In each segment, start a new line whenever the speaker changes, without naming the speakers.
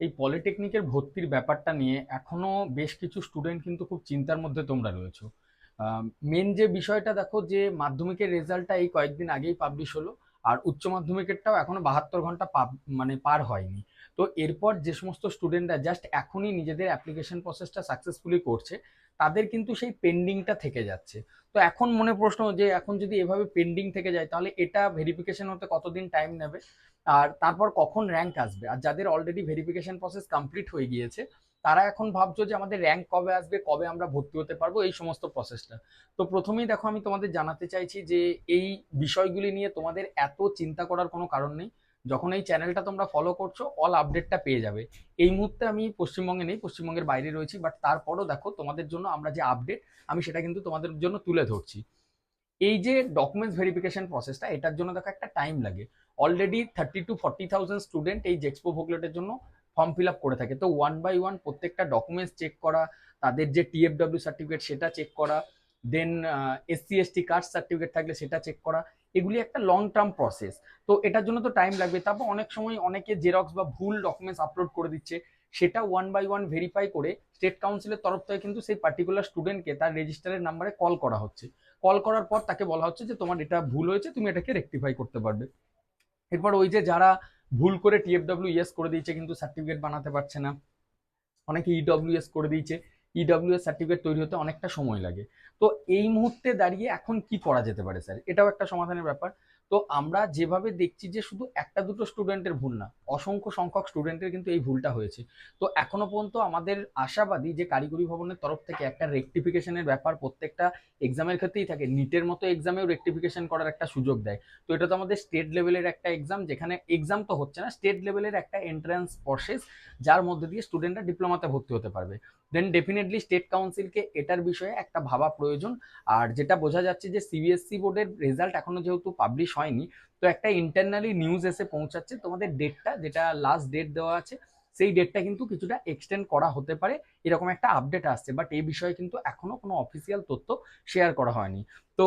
এই পলিটেকনিকের ভর্তির ব্যাপারটা নিয়ে এখনও বেশ কিছু স্টুডেন্ট কিন্তু খুব চিন্তার মধ্যে তোমরা রয়েছো। মেন যে বিষয়টা দেখো যে মাধ্যমিকের রেজাল্টটা এই কয়েকদিন আগেই পাবলিশ হলো। আর উচ্চ মাধ্যমিকেরটাও এখনও বাহাত্তর ঘণ্টা মানে পার হয়নি। তো এরপর যে সমস্ত স্টুডেন্টরা জাস্ট এখনই নিজেদের অ্যাপ্লিকেশন প্রসেসটা সাকসেসফুলি করছে, তাদের কিন্তু সেই পেন্ডিংটা থেকে যাচ্ছে। তো এখন মনে প্রশ্ন যে এখন যদি এভাবে পেন্ডিং থেকে যায়, তাহলে এটা ভেরিফিকেশন হতে কতদিন টাইম নেবে? আর তারপর কখন র্যাঙ্ক আসবে? আর যাদের অলরেডি ভেরিফিকেশন প্রসেস কমপ্লিট হয়ে গিয়েছে তারা এখন ভাবছ যে আমাদের র্যাঙ্ক কবে আসবে, কবে আমরা ভর্তি হতে পারব, এই সমস্ত প্রসেসটা তো প্রথমেই দেখো, আমি তোমাদের জানাতে চাইছি যে এই বিষয়গুলি নিয়ে তোমাদের এত চিন্তা করার কোনো কারণ নেই। যখন এই চ্যানেলটা তোমরা ফলো করছ অল আপডেটটা পেয়ে যাবে। এই মুহূর্তে আমি পশ্চিমবঙ্গে নেই, পশ্চিমবঙ্গের বাইরে রয়েছি বাট তারপরও দেখো, তোমাদের জন্য আমরা যে আপডেট আমি সেটা কিন্তু তোমাদের জন্য তুলে ধরছি। এই যে ডকুমেন্টস ভেরিফিকেশন প্রসেসটা এটার জন্য দেখো একটা টাইম লাগে। Already thirty two forty thousand student এই জেক্সপো ভোগলেটের জন্য ফর্ম ফিল আপ করে থাকে। তো ওয়ান বাই ওয়ান প্রত্যেকটা ডকুমেন্টস চেক করা, তাদের যে টিএফডব্লিউ সার্টিফিকেট সেটা চেক করা then SC ST caste certificate থাকলে সেটা চেক করা, এগুলি একটা লং টার্ম প্রসেস তো এটার জন্য তো টাইম লাগবে। তারপর অনেক সময় অনেকে জেরক্স বা ভুল ডকুমেন্টস আপলোড করে দিচ্ছে, সেটা ওয়ান বাই ওয়ান ভেরিফাই করে স্টেট কাউন্সিলের তরফ থেকে কিন্তু সেই পার্টিকুলার স্টুডেন্টকে তার রেজিস্টারের নাম্বারে কল করা হচ্ছে। কল করার পর তাকে বলা হচ্ছে যে তোমার এটা ভুল হয়েছে, তুমি এটাকে রেকটিফাই করতে পারবে। এরপর ওই যে যারা ভুল করে টিএফডব্লিউ ইএস করে দিয়েছে, কিন্তু সার্টিফিকেট বানাতে পারছে না। অনেকে ইডব্লিউএস করে দিয়েছে। ইডব্লিউএস সার্টিফিকেট তৈরি হতে অনেকটা সময় লাগে। তো এই মুহূর্তে দাঁড়িয়ে এখন কি করা যেতে পারে, স্যার? এটাও একটা সমাধানের ব্যাপার। তো আমরা যেভাবে দেখছি যে শুধু একটা দুটো স্টুডেন্টের ভুল না, অসংখ্য সংখ্যক স্টুডেন্টের কিন্তু এই ভুলটা হয়েছে। তো এখনও পর্যন্ত আমাদের আশাবাদী যে কারিগরি ভবনের তরফ থেকে একটা রেকটিফিকেশনের ব্যাপার প্রত্যেকটা এক্সামের ক্ষেত্রেই থাকে নিটের মতো এক্সামেও রেকটিফিকেশন করার একটা সুযোগ দেয়। তো এটা তো আমাদের স্টেট লেভেলের একটা এক্সাম যেখানে এক্সাম তো হচ্ছে না স্টেট লেভেলের একটা এন্ট্রান্স প্রসেস যার মধ্যে দিয়ে স্টুডেন্টরা ডিপ্লোমাতে ভর্তি হতে পারবে। দেন ডেফিনেটলি স্টেট কাউন্সিলকে এটার বিষয়ে একটা ভাবা প্রয়োজন। আর যেটা বোঝা যাচ্ছে যে সিবিএসসি বোর্ডের রেজাল্ট এখনও যেহেতু পাবলিশ হয়নি, তো একটা ইন্টারনালি নিউজ এসে পৌঁছাচ্ছে। তোমাদের ডেটটা যেটা লাস্ট ডেট দেওয়া আছে, সেই ডেটটা কিন্তু কিছুটা এক্সটেন্ড করা হতে পারে। এরকম একটা আপডেট আসছে বাট এই বিষয়ে কিন্তু এখনও কোনো অফিসিয়াল তথ্য শেয়ার করা হয়নি। তো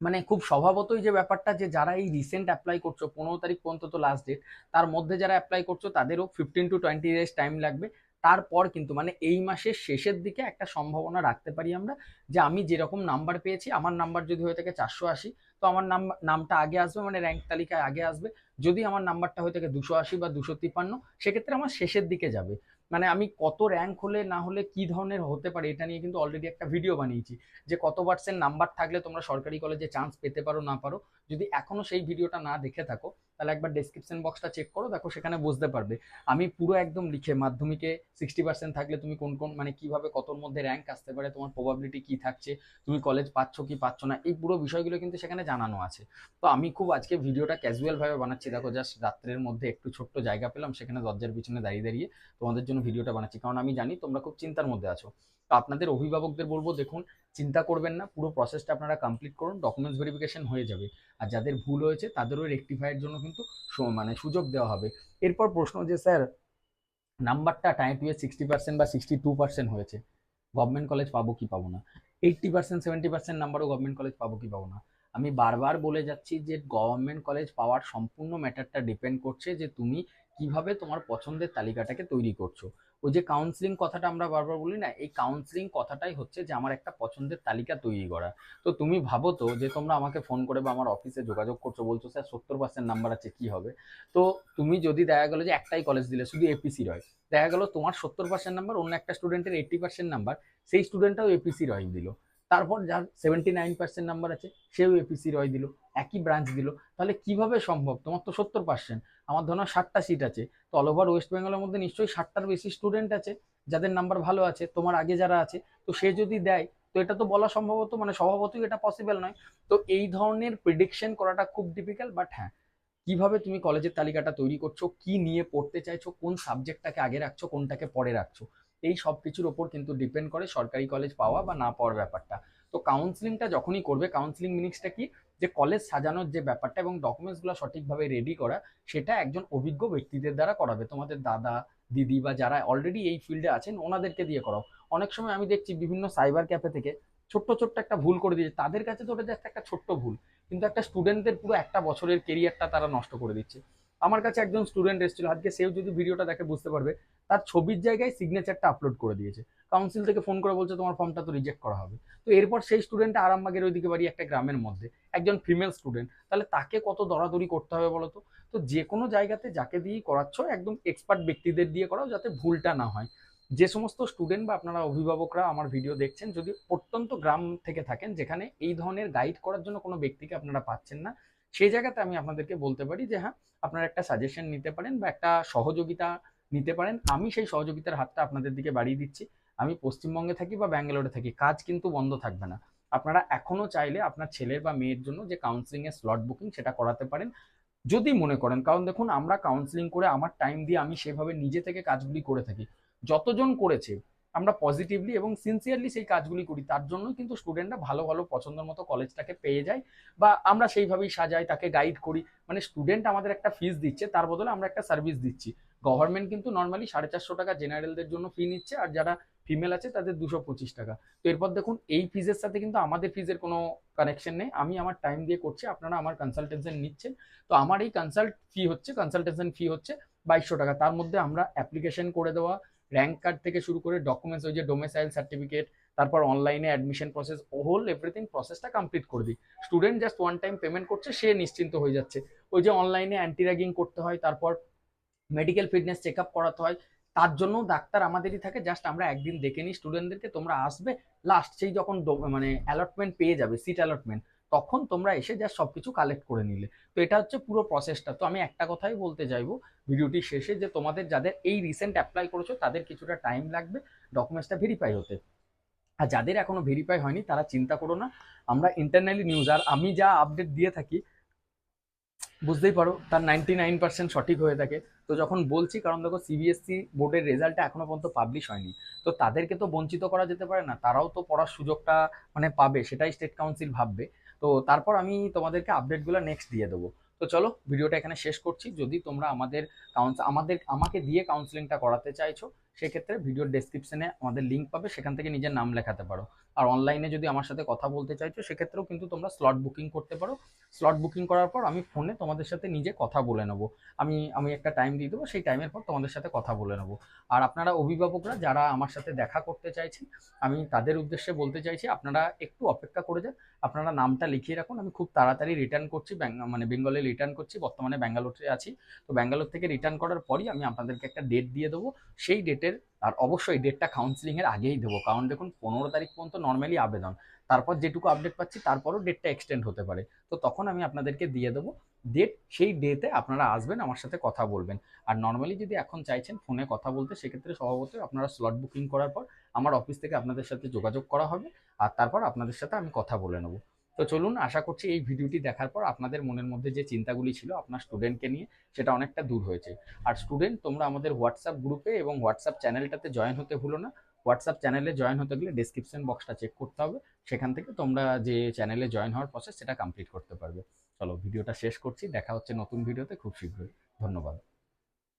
মানে খুব স্বভাবতই যে ব্যাপারটা যে যারা এই রিসেন্ট অ্যাপ্লাই করছ, পনেরো তারিখ পর্যন্ত তো লাস্ট ডেট তার মধ্যে যারা অ্যাপ্লাই করছ, তাদেরও fifteen to twenty days time লাগবে। তারপর কিন্তু মানে এই মাসের শেষের দিকে একটা সম্ভাবনা রাখতে পারি আমরা যে আমি যেরকম নাম্বার পেয়েছি, আমার নাম্বার যদি হয়ে থাকে চারশো আশি, তো আমার নাম, নামটা আগে আসবে মানে র্যাঙ্ক তালিকায় আগে আসবে। যদি আমার নাম্বারটা হয়ে থাকে দুশো আশি বা দুশো তিপ্পান্ন, সেক্ষেত্রে আমার শেষের দিকে যাবে। মানে আমি কত র্যাঙ্ক হলে না হলে কি ধরনের হতে পারে এটা নিয়ে কিন্তু অলরেডি একটা ভিডিও বানিয়েছি যে কত পার্সেন্ট নাম্বার থাকলে তোমরা সরকারি কলেজে চান্স পেতে পারো না পারো। যদি এখনও সেই ভিডিওটা না দেখে থাকো তাহলে একবার ডেসক্রিপশন বক্সটা চেক করো, দেখো সেখানে বুঝতে পারবে। আমি পুরো একদম লিখে, মাধ্যমিকে সিক্সটি পার্সেন্ট থাকলে তুমি কোন কোন মানে কীভাবে কতর মধ্যে র্যাঙ্ক আসতে পারে, তোমার প্রবাবিলিটি কি থাকছে, তুমি কলেজ পাচ্ছ কি পাচ্ছ না, এই পুরো বিষয়গুলো কিন্তু সেখানে জানানো আছে। তো আমি খুব আজকে ভিডিওটা ক্যাজুয়ালভাবে বানাচ্ছি। দেখো জাস্ট রাত্রের মধ্যে একটু ছোট্ট জায়গা পেলাম, সেখানে দরজার পিছনে দাঁড়িয়ে দাঁড়িয়ে তোমাদের জন্য ভিডিওটা বানাচ্ছি। কারণ আমি জানি তোমরা খুব চিন্তার মধ্যে আছো। তো আপনাদের অভিভাবকদের বলব, দেখুন, চিন্তা করবেন না, পুরো প্রসেসটা আপনারা কমপ্লিট করুন ডকুমেন্টস ভেরিফিকেশন হয়ে যাবে। আর যাদের ভুল হয়েছে, তাদেরও রেকটিফাইয়ের জন্য কিন্তু মানে সুযোগ দেওয়া হবে। এরপর প্রশ্ন যে, স্যার, নাম্বারটা টাইম টু সিক্সটি পার্সেন্ট বা সিক্সটি টু পার্সেন্ট হয়েছে গভর্নমেন্ট কলেজ পাবো কি পাবো না? এইট্টি পার্সেন্ট সেভেন্টি পার্সেন্ট নাম্বারও গভর্নমেন্ট কলেজ পাবো কি পাবো না? আমি বারবার বলে যাচ্ছি যে গভর্নমেন্ট কলেজ পাওয়ার সম্পূর্ণ ম্যাটারটা ডিপেন্ড করছে যে, তুমি কীভাবে তোমার পছন্দের তালিকাটাকে তৈরি করছ? ওই যে কাউন্সিলিং কথাটা আমরা বারবার বলি না, এই কাউন্সিলিং কথাটাই হচ্ছে যে আমার একটা পছন্দের তালিকা তৈরি করা। তো তুমি ভাবো তো যে তোমরা আমাকে ফোন করে বা আমার অফিসে যোগাযোগ করছ, বলছো, স্যার, সত্তর পার্সেন্ট নাম্বার আছে, কি হবে? তো তুমি যদি দেখা গেলো যে একটাই কলেজ দিলে, শুধু এপিসি রয়। দেখা গেলো তোমার সত্তর পার্সেন্ট নাম্বার অন্য একটা স্টুডেন্টের এইট্টি পার্সেন্ট নাম্বার সেই স্টুডেন্টটাও এপিসি রয় দিল। তারপর যার সেভেন্টি নাইন পার্সেন্ট নাম্বার আছে, সেও এপিসি রয় দিল। একই ব্রাঞ্চ দিল, তাহলে কীভাবে সম্ভব? তোমার তো সত্তর পার্সেন্ট আমার ধরো ষাটটা সিট আছে। তো অল ওভার ওয়েস্ট বেঙ্গলের মধ্যে নিশ্চয়ই ষাটটার বেশি স্টুডেন্ট আছে, যাদের নাম্বার ভালো আছে, তোমার আগে যারা আছে, তো সে যদি দেয়, তো এটা তো বলা সম্ভবত মানে স্বভাবতই এটা পসিবল নয়। তো এই ধরনের প্রিডিকশন করাটা খুব ডিফিকাল্ট বাট হ্যাঁ কীভাবে তুমি কলেজের তালিকাটা তৈরি করছ, কি নিয়ে পড়তে চাইছো, কোন সাবজেক্টটাকে আগে রাখছো, কোনটাকে পরে রাখছো, এই সব কিছুর ওপর কিন্তু ডিপেন্ড করে সরকারি কলেজ পাওয়া বা না পাওয়ার ব্যাপারটা। তো কাউন্সিলিংটা যখনই করবে কাউন্সিলিং মিনিংসটা কি? যে কলেজ সাজানোর যে ব্যাপারটা এবং ডকুমেন্টসগুলো সঠিকভাবে রেডি করা, সেটা একজন অভিজ্ঞ ব্যক্তিদের দ্বারা করাবে। তোমাদের দাদা, দিদি বা যারা অলরেডি এই ফিল্ডে আছেন, ওনাদেরকে দিয়ে করাও। অনেক সময় আমি দেখছি বিভিন্ন সাইবার ক্যাফে থেকে ছোট্ট ছোট্ট একটা ভুল করে দিয়েছে। তাদের কাছে তো ওটা জাস্ট একটা ছোট্ট ভুল। কিন্তু একটা স্টুডেন্টদের পুরো একটা বছরের কেরিয়ারটা তারা নষ্ট করে দিচ্ছে। আমার কাছে একজন স্টুডেন্ট এসেছিল, আজকে সেও যদি ভিডিওটা দেখে বুঝতে পারবে, তার ছবির জায়গায় সিগনেচারটা আপলোড করে দিয়েছে। কাউন্সিল থেকে ফোন করে বলছে, তোমার ফর্মটা তো রিজেক্ট করা হবে। তো এরপর সেই স্টুডেন্টটা আরামবাগের ওইদিকে বাড়ি, একটা গ্রামের মধ্যে, একজন ফিমেল স্টুডেন্ট তাহলে তাকে কত দরাদরি করতে হবে বলো তো? তো যে কোনো জায়গাতে যাকে দিয়েই করাচ্ছ, একদম এক্সপার্ট ব্যক্তিদের দিয়ে করাও যাতে ভুলটা না হয়। যে সমস্ত স্টুডেন্ট বা আপনারা অভিভাবকরা আমার ভিডিও দেখছেন, যদি অত্যন্ত গ্রাম থেকে থাকেন, যেখানে এই ধরনের গাইড করার জন্য কোনো ব্যক্তিকে আপনারা পাচ্ছেন না সেই জায়গাতে আমি আপনাদেরকে বলতে পারি যে হ্যাঁ আপনারা একটা সাজেশন নিতে পারেন বা একটা সহযোগিতা নিতে পারেন। আমি সেই সহযোগিতার হাতটা আপনাদের দিকে বাড়িয়ে দিচ্ছি। আমি পশ্চিমবঙ্গে থাকি বা ব্যাঙ্গালোরে থাকি, কাজ কিন্তু বন্ধ থাকবে না। আপনারা এখনও চাইলে আপনার ছেলের বা মেয়ের জন্য যে কাউন্সিলিং এর স্লট বুকিং সেটা করাতে পারেন। যদি মনে করেন, কারণ দেখুন, আমরা কাউন্সিলিং করে আমার টাইম দিয়ে আমি সেভাবে নিজে থেকে কাজগুলি করে থাকি। যতজন করেছে আমরা পজিটিভলি এবং সিনসিয়ারলি সেই কাজগুলি করি, তার জন্যই কিন্তু স্টুডেন্টরা ভালো ভালো পছন্দের মতো কলেজটাকে পেয়ে যায় বা আমরা সেইভাবেই সাজাই, তাকে গাইড করি। মানে স্টুডেন্ট আমাদের একটা ফিস দিচ্ছে, তার বদলে আমরা একটা সার্ভিস দিচ্ছি। গভর্নমেন্ট কিন্তু নর্মালি সাড়ে চারশো টাকা জেনারেলদের জন্য ফি নিচ্ছে আর যারা ফিমেল আছে তাদের দুশো পঁচিশ টাকা। তো এরপর দেখুন, এই ফিজের সাথে কিন্তু আমাদের ফিজের কোনো কানেকশন নেই। আমি আমার টাইম দিয়ে করছি, আপনারা আমার কনসালটেশন নিচ্ছেন। তো আমার এই কনসাল্ট ফি হচ্ছে কনসালটেশন ফি হচ্ছে বাইশশো টাকা। তার মধ্যে আমরা অ্যাপ্লিকেশন করে দেওয়া র্যাঙ্ক কার্ড থেকে শুরু করে ডকুমেন্টস ওই যে ডোমেসাইল সার্টিফিকেট তারপর অনলাইনে অ্যাডমিশন প্রসেস হোল এভরিথিং প্রসেসটা কমপ্লিট করে দিই। Student just one time payment করছে, সে নিশ্চিন্ত হয়ে যাচ্ছে। ওই যে অনলাইনে অ্যান্টি র্যাগিং করতে হয়, তারপর মেডিকেল ফিটনেস চেক আপ করাতে হয়, তার জন্য ডাক্তার আমাদেরই থাকে জাস্ট আমরা একদিন দেখে নিই স্টুডেন্টদেরকে তোমরা আসবে লাস্ট সেই যখন মানে অ্যালটমেন্ট পেয়ে যাবে সিট অ্যালটমেন্ট তখন তোমরা এসে জাস্ট সব কিছু কালেক্ট করে নিলে। তো এটা হচ্ছে পুরো প্রসেসটা তো আমি একটা কথাই বলতে চাইব, ভিডিওটি শেষে যে তোমাদের যাদের এই রিসেন্ট অ্যাপ্লাই করেছ, তাদের কিছুটা টাইম লাগবে ডকুমেন্টসটা ভেরিফাই হতে। আর যাদের এখনও ভেরিফাই হয়নি, তারা চিন্তা করো না, আমরা ইন্টারনালি নিউজ আর আমি যা আপডেট দিয়ে থাকি, বুঝতেই পারো, তার নাইনটি নাইন পার্সেন্ট সঠিক হয়ে থাকে। তো যখন বলছি, কারণ দেখো সিবিএসসি বোর্ডের রেজাল্টটা এখনও পর্যন্ত পাবলিশ হয়নি। তো তাদেরকে তো বঞ্চিত করা যেতে পারে না, তারাও তো পড়ার সুযোগটা মানে পাবে, সেটাই স্টেট কাউন্সিল ভাববে। তো তারপর আমি তোমাদেরকে আপডেটগুলো নেক্সট দিয়ে দেবো। তো চলো ভিডিওটা এখানে শেষ করছি। যদি তোমরা আমাদের কাউন্স আমাদের আমাকে দিয়ে কাউন্সেলিংটা করাতে চাইছো সেক্ষেত্রে ভিডিওর ডেসক্রিপশনে আমাদের লিঙ্ক পাবে, সেখান থেকে নিজের নাম লেখাতে পারো। আর অনলাইনে যদি আমার সাথে কথা বলতে চাইছো, সেক্ষেত্রেও কিন্তু তোমরা স্লট বুকিং করতে পারো। স্লট বুকিং করার পর আমি ফোনে তোমাদের সাথে নিজে কথা বলে নেব। আমি আমি একটা টাইম দিয়ে দেবো, সেই টাইমের পর তোমাদের সাথে কথা বলে নেব। আর আপনারা অভিভাবকরা যারা আমার সাথে দেখা করতে চাইছেন, আমি তাদের উদ্দেশ্যে বলতে চাইছি, আপনারা একটু অপেক্ষা করে যান। আপনারা নামটা লিখিয়ে রাখুন। আমি খুব তাড়াতাড়ি রিটার্ন করছি মানে বেঙ্গলে রিটার্ন করছি, বর্তমানে ব্যাঙ্গালোরে আছি। তো ব্যাঙ্গালোর থেকে রিটার্ন করার পরই আমি আপনাদেরকে একটা ডেট দিয়ে দেবো। সেই ডেটের আর অবশ্যই ডেটটা কাউন্সিলিং এর আগেই দেবো। কারণ দেখুন, পনেরো তারিখ পর্যন্ত নর্মালি আবেদন। তারপর যেটুকু আপডেট পাচ্ছি, তারপরও ডেটটা এক্সটেন্ড হতে পারে। তো তখন আমি আপনাদেরকে দিয়ে দেবো। ডেট সেই ডেতে আপনারা আসবেন, আমার সাথে কথা বলবেন। আর নর্মালি যদি এখন চাইছেন ফোনে কথা বলতে, সেক্ষেত্রে স্বভাবতই আপনারা স্লট বুকিং করার পর, আমার অফিস থেকে আপনাদের সাথে যোগাযোগ করা হবে। আর তারপর আপনাদের সাথে আমি কথা বলে নেব। তো চলুন আশা করছি এই ভিডিওটি দেখার পর আপনাদের মনের মধ্যে যে চিন্তাগুলি ছিল আপনার স্টুডেন্টকে নিয়ে, সেটা অনেকটা দূর হয়েছে। আর স্টুডেন্ট তোমরা আমাদের হোয়াটসঅ্যাপ গ্রুপে এবং হোয়াটসঅ্যাপ চ্যানেলটাতে জয়েন হতে ভুলো না। হোয়াটসঅ্যাপ চ্যানেলে জয়েন হতে গেলে ডিসক্রিপশন বক্সটা চেক করতে হবে। সেখান থেকে তোমরা যে চ্যানেলে জয়েন হওয়ার প্রসেস সেটা কমপ্লিট করতে পারবে। চলো, ভিডিওটা শেষ করছি। দেখা হচ্ছে নতুন ভিডিওতে খুব শীঘ্রই। ধন্যবাদ।